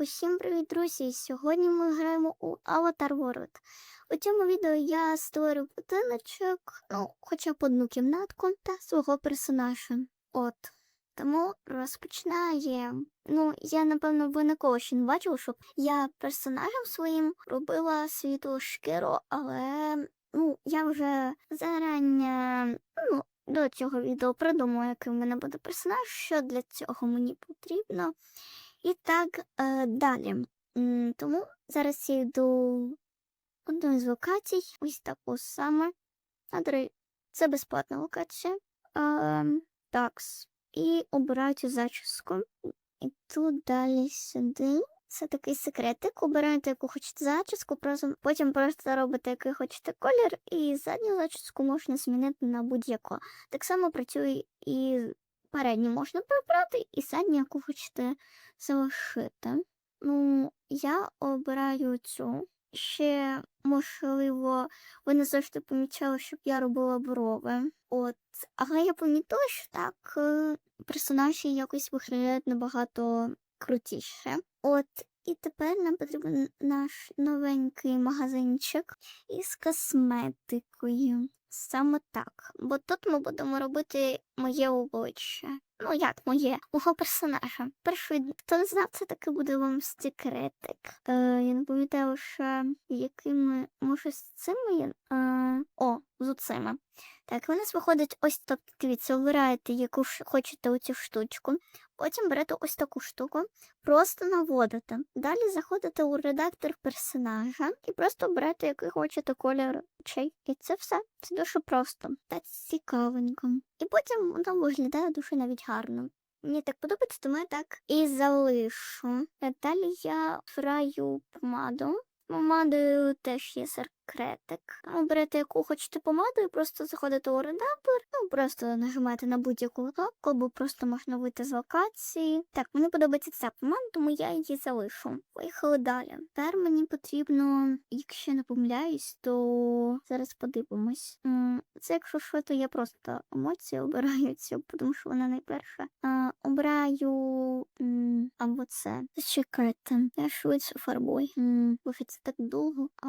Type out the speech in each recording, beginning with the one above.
Усім привіт, друзі! Сьогодні ми граємо у Avatar World. У цьому відео я створю будиночок, ну, хоча б одну кімнатку та свого персонажа. От. Тому розпочинаємо. Ну, я, напевно, ви ніколи ще не бачив, щоб я персонажем своїм робила світлу шкіру, але ну, я вже зарані ну, до цього відео придумаю, який в мене буде персонаж, що для цього мені потрібно. І так е, далі. Тому зараз я йду одну з локацій, ось таку саме. А, це безплатна локація. Е, такс. І обираю цю зачіску. І тут далі сюди. Це такий секретик. Обираєте, яку хочете зачіску, просто, потім просто робите, який хочете колір, і задню зачіску можна змінити на будь-яку. Так само працює і передню можна прибрати, і задню, яку хочете залишити. Ну, я обираю цю. Ще, можливо, ви не завжди помічали, щоб я робила брови. От. Але я помітила, що так е, персонажі якось виглядають набагато крутіше. От. І тепер нам потрібен наш новенький магазинчик із косметикою. Саме так. Бо тут ми будемо робити моє обличчя. Ну, як моє, мого персонажа. Перший, хто не знав, це таки буде вам секретик. Е, я не пам'ятаю, що якими, може, з цими. Е, о, з оцими. Так, у нас виходить ось так, дивіться, обираєте, яку ж хочете оцю штучку. Потім берете ось таку штуку, просто наводите. Далі заходите у редактор персонажа і просто берете, який хочете колір очей. І це все. Це дуже просто та цікавенько. І потім воно виглядає дуже навіть гарно. Мені так подобається, тому я так і залишу. Далі я обираю помаду. Помадою теж є секретик. Оберете, яку хочете помаду, і просто заходите у редактор, ну просто нажимаєте на будь-яку локалку, або просто можна вийти з локації. Так, мені подобається ця помада, тому я її залишу. Поїхали далі. Тепер мені потрібно, якщо не помиляюсь, то зараз подивимось. Це, якщо що, то я просто емоції обираю цю, тому що вона найперша. А, обираю або це. Зачекайте, я швидше фарбую. Боже, це так довго. А,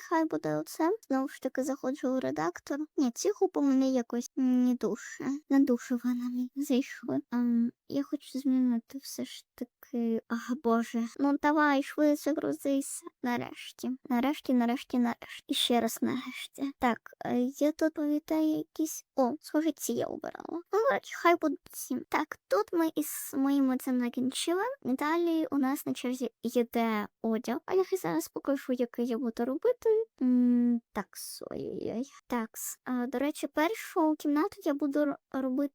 нехай буде оце. Знову ж таки заходжу у редактор. Ні, ці губи мені якось не дуже. Не дуже вони зайшли. А, я хочу змінити все ж таки. Ах, Боже. Ну давай, швидше грузися. Нарешті. Нарешті, нарешті, нарешті. І ще раз нарешті. Так, е, я тут пам'ятаю якісь. О, схоже, ці я обирала. Ну, хай будуть ці. Так, тут ми із моїм цим закінчили. Далі у нас на черзі йде одяг. А я зараз покажу, який я буду робити. М, такс, ой-ой-ой. Такс. До речі, першу кімнату я буду робити.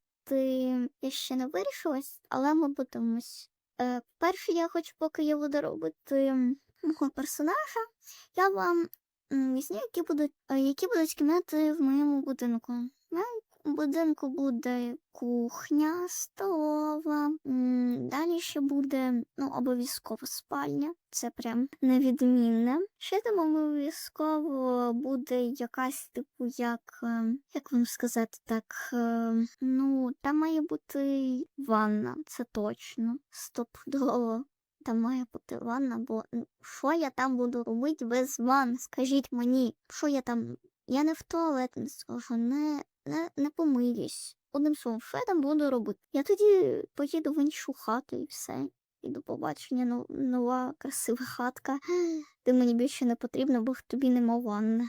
Я ще не вирішилась, але ми будемось. Е, перше, я хочу, поки я буду робити мого персонажа, я вам візьму, які будуть, е, які будуть кімнати в моєму будинку. Моєму будинку буде кухня, столова. Далі ще буде ну, обов'язково спальня. Це прям невідмінне. Ще там обов'язково буде якась, типу, як, е, як вам сказати так, е, ну, там має бути ванна, це точно. Стопудово. Там має бути ванна, бо ну, що я там буду робити без ванн? Скажіть мені, що я там. Я не в туалет не схожу, не, не, не помиюсь. Одним словом, що я там буду робити? Я тоді поїду в іншу хату і все. І до побачення ну, нова красива хатка. Ти мені більше не потрібно, бо тобі нема ванни.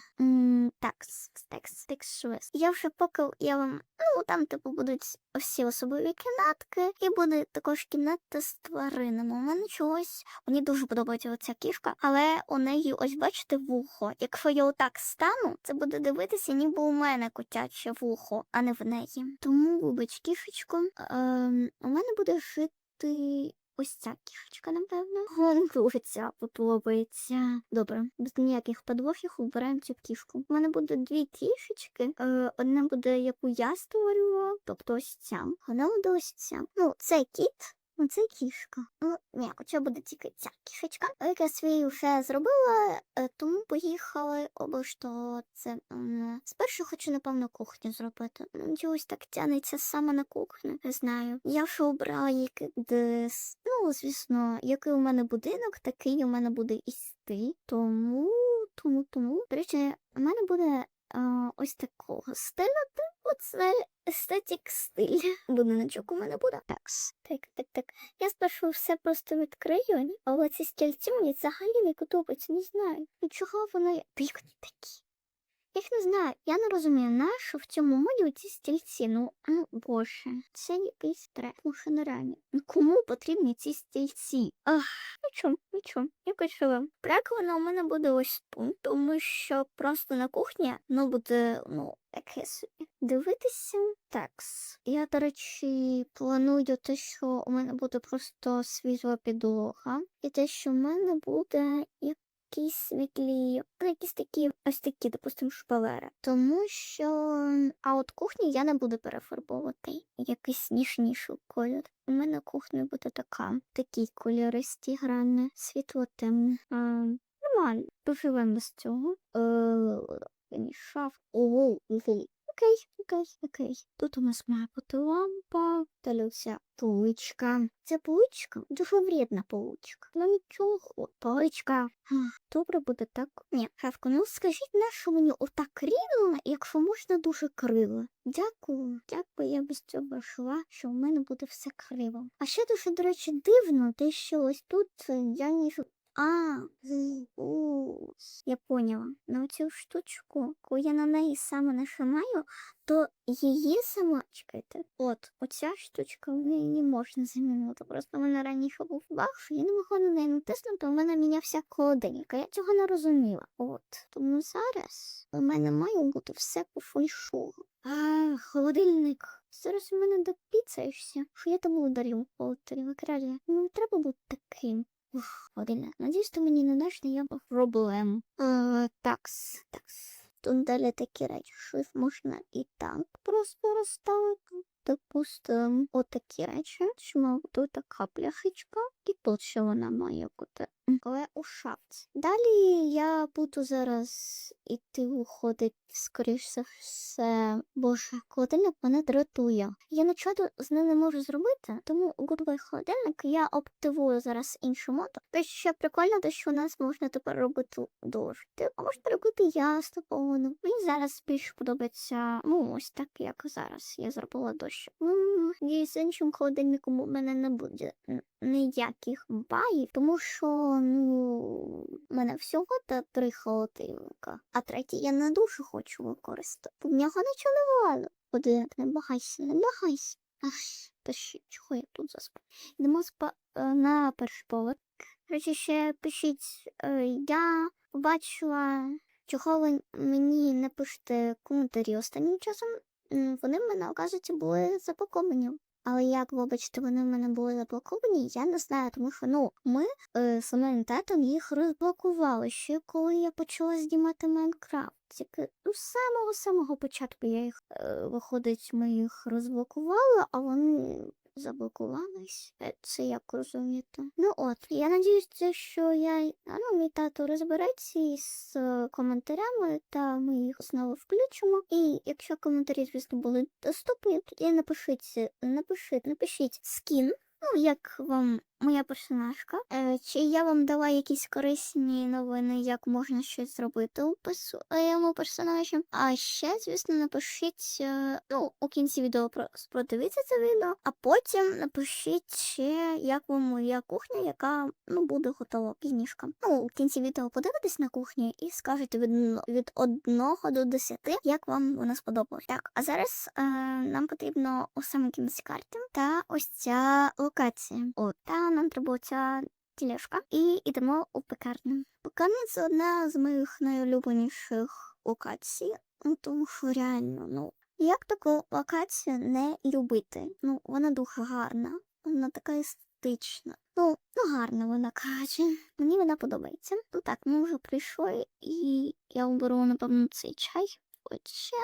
Такс, текс, текс, швес. Я вже поки я вам. Ну, там, типу, будуть всі особливі кімнатки, і буде також кімната з тваринами. У мене чогось мені дуже подобається оця кішка, але у неї, ось бачите, вухо. Якщо я отак стану, це буде дивитися, ніби у мене котяче вухо, а не в неї. Тому, вибач, кішечко, ем, у мене буде жити. Ось ця кішечка, напевно. О, дуже ця подобається. Добре, без ніяких подвохів обираємо цю кішку. У мене буде дві кішечки. Е, одна буде, яку я створювала, тобто ось ця. Вона буде ось ця. Ну, це кіт. Ну, це кішка. Ну, ні, хоча буде тільки ця кішечка. Я свій вже зробила, е, тому поїхали це. Спершу хочу, напевно, кухню зробити. Ну, Чогось так тянеться саме на кухню, не знаю. Я вже обрала який дес. Ну, звісно, який у мене будинок, такий у мене буде і стиль. Тому, тому, тому. До речі, у мене буде ось такого стилю. Оце естетик стиль. Будиночок у мене буде. Такс. Так, так, так. Я спершу все просто відкрию, але ці стільці мені взагалі не подобаються, не знаю. І чого вони пікні такі? Я їх не знаю, я не розумію, нащо в цьому моді ці стільці. Ну, ну боже, це якийсь трек, ну що нереально. Ну кому потрібні ці стільці? Ах, нічого, нічого, якось живем. Раковина у мене буде ось тут, тому що просто на кухні, ну, буде, ну, таке собі. Дивитися. Такс. Я, до речі, планую те, що у мене буде просто свіжа підлога. І те, що в мене буде якісь світлі, ну, якісь такі, ось такі, допустимо, шпалери. Тому що, а от кухню я не буду перефарбовувати. Якийсь ніжніший кольор. У мене кухня буде така. Такий кольористі грани, світло темне. Нормально. Поживемо з цього. Е, шаф. Ого, окей. Окей, окей. Тут у нас має бути лампа, далі ця поличка. Ця поличка дуже вредна поличка. Ну нічого, поличка. Добре буде так. Ні, Шавко, ну скажіть, на що мені отак рівно, якщо можна дуже криво. Дякую, дякую, я без цього йшла, що в мене буде все криво. А ще дуже, до речі, дивно, те, що ось тут е, я ніж а. Я поняла. На цю штучку, коли я на неї саме нажимаю, то її сама чекайте. От, оця штучка в неї не можна замінити. Просто в мене раніше був баг, що я не могла на неї натиснути, у мене мінявся холодильник, а я цього не розуміла. От. Тому зараз у мене має бути все по фальшову. А, холодильник. Зараз у мене допіцаєшся, що я тому ударю по тарілокраді. Ну, треба бути таким. Ух, Одина. Надіюсь, ти мені не даш ніяких проблем. Е, такс, такс. Тут далі такі речі, шиф можна і так просто розставити. Допустим, отакі речі, що тут така пляхичка, і тут що вона має бути. Але у шапці. Далі я буду зараз іти виходить, скоріш за все. Боже, холодильник мене дратує. Я нічого з ним не можу зробити, тому Goodbye холодильник я активую зараз іншу моду. Те, ще прикольно, те, що у нас можна тепер робити дощ. А можна робити ясно повно. Мені зараз більше подобається, ну ось так, як зараз. Я зробила дощ. М, І з холодильником у мене не буде ніяких баїв, тому що ну, у мене всього та три холодильника, а третій я не дуже хочу використати. В нього нічого не валю. Один, не багайся, не багайся. Ах, ще чого я тут заспав? Йдемо спа е, на перший поверх. Речі, ще пишіть, е, я побачила, чого ви мені не пишете коментарі останнім часом. Вони в мене, оказується, були запаковані. Але як, вибачте, вони в мене були заблоковані, я не знаю, тому що ну ми е, з моїм татом їх розблокували ще коли я почала знімати Майнкрафт. Тільки ну, з самого самого початку я їх е, виходить, ми їх розблокували, а вони заблокувались. Е, Це як розуміти. Ну от, я надіюся, що я ну, мій тато розбереться із е, коментарями, та ми їх знову включимо. І якщо коментарі, звісно, були доступні, тоді напишіть, напишіть, напишіть скін. Ну, як вам моя персонажка? Е, чи я вам дала якісь корисні новини, як можна щось зробити у моєму персонажі? А ще, звісно, напишіть е, ну, у кінці відео про продивіться це відео, а потім напишіть ще, як вам моя кухня, яка ну буде готова пізніше. Ну, у кінці відео подивитесь на кухню і скажете від, від 1 до 10, як вам вона сподобалась. Так, а зараз е, нам потрібно у саме кінці карти та ось ця локація. О, та нам треба оця тілешка. І йдемо у пекарню. Пекарня це одна з моїх найулюбленіших локацій, ну тому що реально, ну. Як таку локацію не любити? Ну, вона дуже гарна, вона така естетична. Ну, ну гарна вона каже. Мені вона подобається. Ну так, ми вже прийшли, і я оберу, напевно, цей чай. Хоча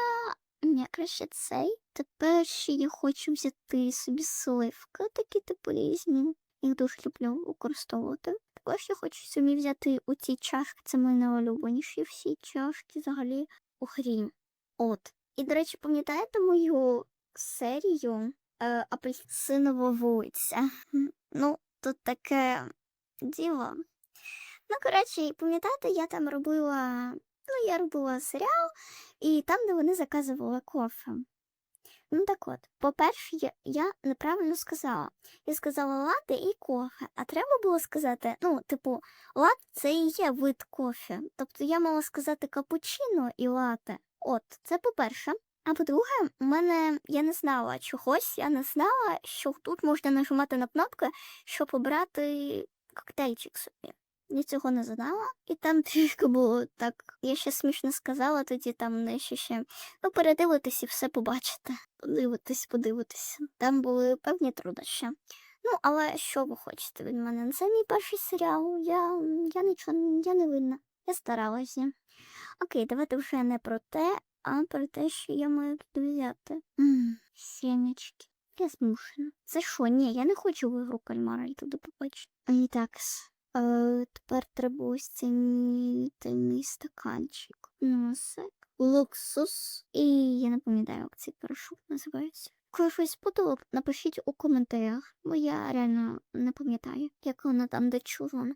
Ні, краще цей. Тепер ще я хочу взяти собі сливки, такі різні. Їх дуже люблю використовувати. Також я хочу собі взяти у ці чашки, це мої найулюбленіші всі чашки взагалі у. От. І, до речі, пам'ятаєте мою серію е, апельсинова вулиця? Ну, тут таке діло. Ну, коротше, пам'ятаєте, я там робила. Ну, я робила серіал, і там, де вони заказували кофе. Ну так от, по-перше, я, я неправильно сказала. Я сказала лати і кофе, а треба було сказати, ну, типу, лат це і є вид кофе. Тобто я мала сказати капучино і лате. От, це по-перше. А по-друге, у мене я не знала чогось, я не знала, що тут можна нажимати на кнопки, щоб обрати коктейльчик собі. Я цього не знала, і там трішки було так. Я ще смішно сказала, тоді там не ще ще. Ну, передивитись і все побачите. Подивитись, подивитись. Там були певні труднощі. Ну, але що ви хочете від мене? Це мій перший серіал. Я, я нічого я не винна. Я старалася. Окей, давайте вже не про те, а про те, що я маю тут взяти. Ммм, сінечки. Я змушена. Це що? Ні, я не хочу в ігру кальмара і туди побачити. І так. Е, тепер треба ось цей стаканчик. Носик. Луксус. І я не пам'ятаю, як цей порошок називається. Коли щось спутало, напишіть у коментарях, бо я реально не пам'ятаю, як воно там де чувано.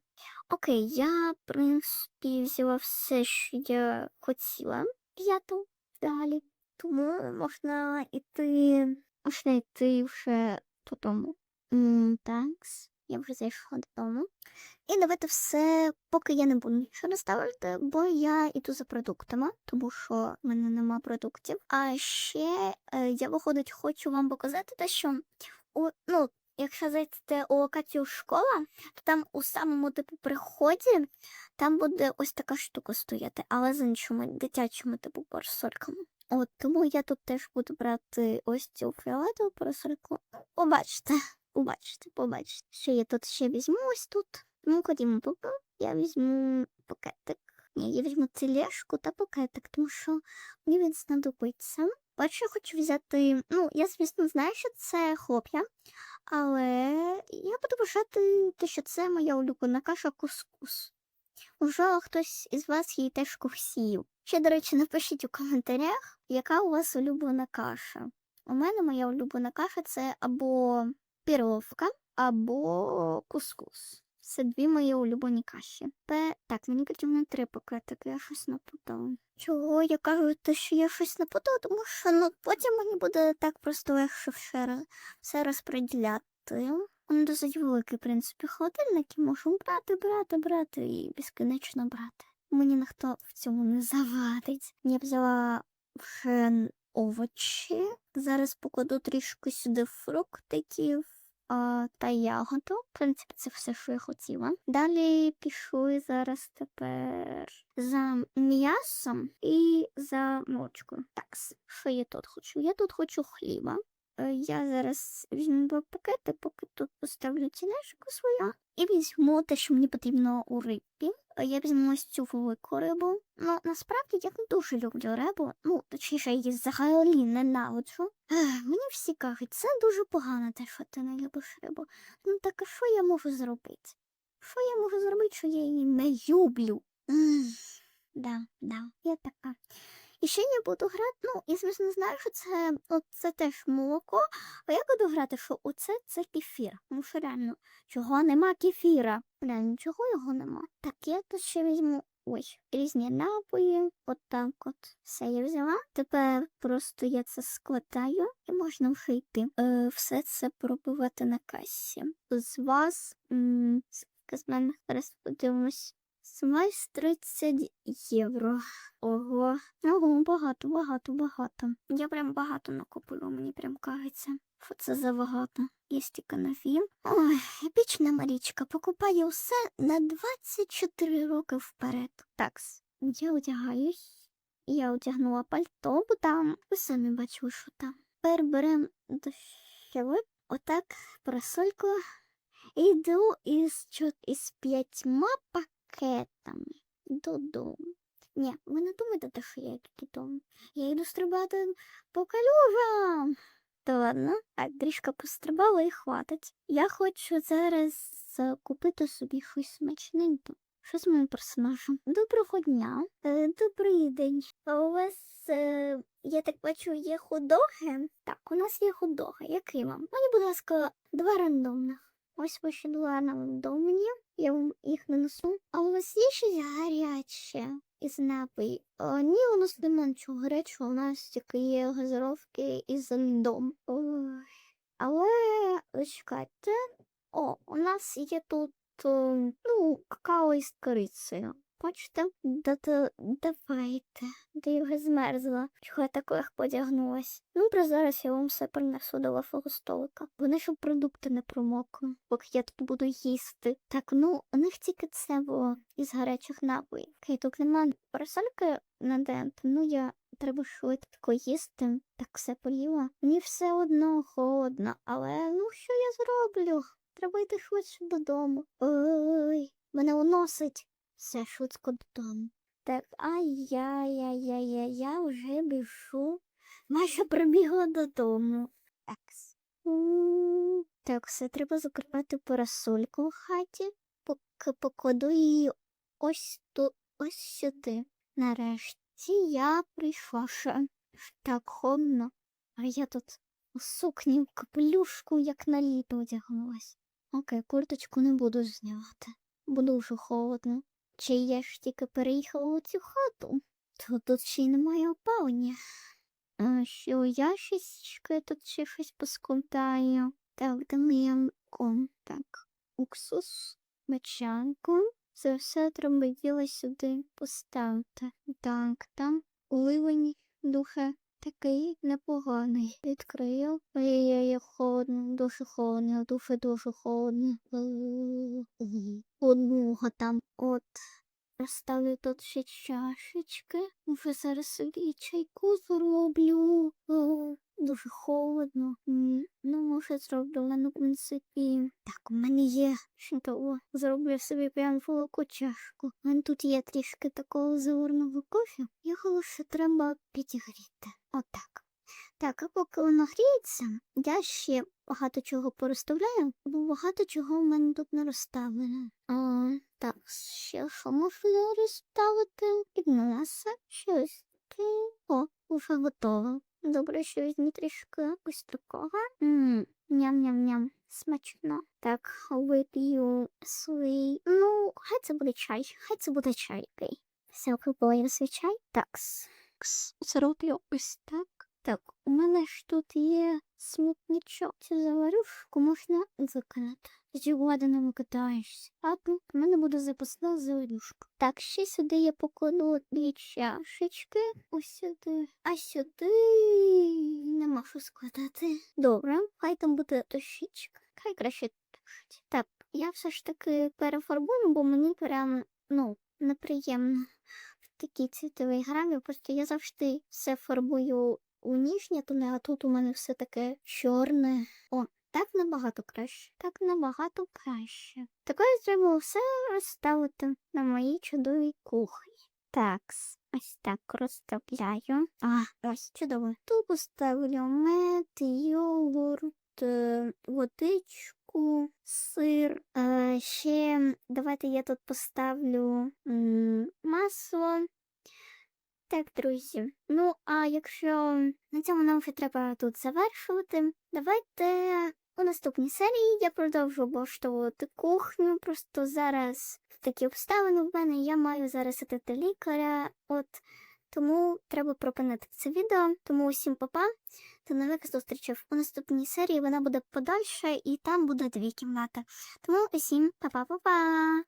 Окей, я, в принципі, взяла все, що я хотіла взяти далі. Тому можна йти, можна йти вже додому. М, Такс. Я вже зайшла додому. І давайте все, поки я не буду нічого ставити, бо я йду за продуктами, тому що в мене нема продуктів. А ще е, я, виходить, хочу вам показати те, що у, ну, якщо зайдете у локацію школа, то там у самому типу приході там буде ось така штука стояти, але з іншими дитячими типу парасольками. От тому я тут теж буду брати ось цю фіолетову парасольку. Побачите. Побачите, побачите. Що я тут ще візьму ось тут. Ну, ходімо поки. Я візьму пакетик. Ні, я візьму тележку та пакетик, тому що мені він знадобиться. Бачу, я хочу взяти. Ну, я, звісно, знаю, що це хлоп'я, але я буду вважати, те, що це моя улюблена каша кускус. Можливо, хтось із вас її теж курсів. Ще, до речі, напишіть у коментарях, яка у вас улюблена каша. У мене моя улюблена каша це або піровка або кускус. Це дві мої улюблені каші. Пе... Так, мені потрібно три пакетики, я щось напутала. Чого я кажу, те, що я щось напутала, тому що ну, потім мені буде так просто легше все, розподіляти. Він досить великий, в принципі, холодильник і можу брати, брати, брати і безкінечно брати. Мені ніхто в цьому не завадить. Я взяла вже овочі. Зараз покладу трішки сюди фруктиків та ягоду. В принципі, це все, що я хотіла. Далі пішли зараз тепер за м'ясом і за мочкою. Так, що я тут хочу? Я тут хочу хліба. Е, Я зараз візьму пакети, поки тут поставлю тілешку свою. І візьму те, що мені потрібно у рибі. Я візьму ось цю велику рибу. Ну, насправді я не дуже люблю рибу. Ну, точніше, її взагалі ненавиджу. Ех, Мені всі кажуть, це дуже погано те, що ти не любиш рибу. Ну так а що я можу зробити? Що я можу зробити, що я її не люблю? М, Да, да, я така. І ще я буду грати, ну, я звісно знаю, що це, ну, це теж молоко, а я буду грати, що оце це кефір. Тому що реально, чого нема кефіра? Реально, чого його нема? Так, я тут ще візьму ось різні напої, от так от. Все я взяла. Тепер просто я це складаю і можна вже йти. Е, все це пробувати на касі. З вас, м, з мене, зараз подивимось. Смайс 30 євро. Ого. Ого, багато, багато, багато. Я прям багато накупила, мені прям кажеться. Що це за багато? Є стільки на фільм. Ой, епічна Марічка покупає усе на 24 роки вперед. Такс, я одягаюсь. Я одягнула пальто, бо там ви самі бачили, що там. Тепер беремо дощовик, отак, парасольку. І йду із, із п'ятьма пакетами додому. Ні, ви не думайте, те, що я тому. Я йду стрибати по калюжам. Та ладно, так, трішки пострибала і хватить. Я хочу зараз е, купити собі щось смачненьке. Що з моїм персонажем? Доброго дня. Е, добрий день. А у вас, е, я так бачу, є худоги? Так, у нас є худоги. Який вам? Мені, будь ласка, два рандомних. Ось ваші два рандомні. Я вам їх нанесу. А у вас є щось гаряче із напій? О, ні, у нас немає нічого гарячого, у нас тільки є газировки із. Ой. Але чекайте. О, у нас є тут е, ну, какао із корицею. Бачите? Да-да, давайте. Де я змерзла. Чого я так легко одягнулась? Ну, про зараз я вам все принесу до вашого столика. Вони щоб продукти не промокли, поки я тут буду їсти. Так, ну, у них тільки це було із гарячих напоїв. Окей, тут нема парасольки на дент, ну я треба швидко їсти. Так все поїла. Мені все одно холодно, але ну що я зроблю? Треба йти швидше додому. Ой, мене уносить. Все швидко додому. Так, ай-яй-яй-яй-яй, я вже біжу. Майже прибігла додому. Екс. Так, все треба закривати парасольку в хаті, покладу її ось тут, ось сюди. Нарешті я прийшла ще. Так холодно. А я тут у сукні в капелюшку, як на літо одягнулась. Окей, курточку не буду знімати. Бо дуже холодно. Чи я ж тільки переїхала у цю хату? То тут ще й немає опалення. А що ящички тут ще щось поскладаю. Так, дам'янку. Так, уксус, мечанку. Це все треба діло сюди поставити. Так, там уливень духи такий непоганий. Відкрию. Ой, я є холодно, дуже холодно, дуже дуже холодно. Е, Одного там от. Розставлю тут ще чашечки. Вже зараз собі чайку зроблю. О, дуже холодно. М, Ну, може, зроблю, але ну, в принципі. Так, у мене є чудово. Зроблю собі прям велику чашку. Мене тут є трішки такого зеленого кофе. Його лише треба підігріти. Отак. Так, а поки воно гріється, я ще багато чого порозставляю, бо багато чого в мене тут не розставлено. А, так, ще що можу розставити? Піднеса, щось таке. О, уже готово. Добре, що візьмі трішки ось такого. Ням-ням-ням, смачно. Так, вип'ю свій. Ну, хай це буде чай, хай це буде чай. Окей. Все, купила я свій чай. Такс. Зроблю ось так. Так, у мене ж тут є смітничок. Цю заварюшку можна закинути. Тоді ладно катаєшся. А тут у мене буде запасна заварюшка. Так, ще сюди я покладу дві чашечки. Ось сюди. А сюди нема що складати. Добре, хай там буде дощечка. Хай краще тушить. Так, я все ж таки перефарбую, бо мені прям, ну, неприємно в такій цвітовій грамі. Просто я завжди все фарбую у ніжні тони, а тут у мене все таке чорне. О, так набагато краще. Так набагато краще. Тепер треба все розставити на моїй чудовій кухні. Так, ось так розставляю. А, ось чудово. Тут поставлю мед, йогурт, е, водичку, сир. Е, ще давайте я тут поставлю м, масло. Так, друзі. Ну, а якщо на цьому нам вже треба тут завершувати, давайте у наступній серії я продовжу облаштовувати кухню. Просто зараз такі обставини в мене, я маю зараз іти лікаря. От тому треба припинити це відео. Тому усім папа. До нових зустрічей. У наступній серії вона буде подальша, і там буде дві кімнати. Тому усім па-па-па-па!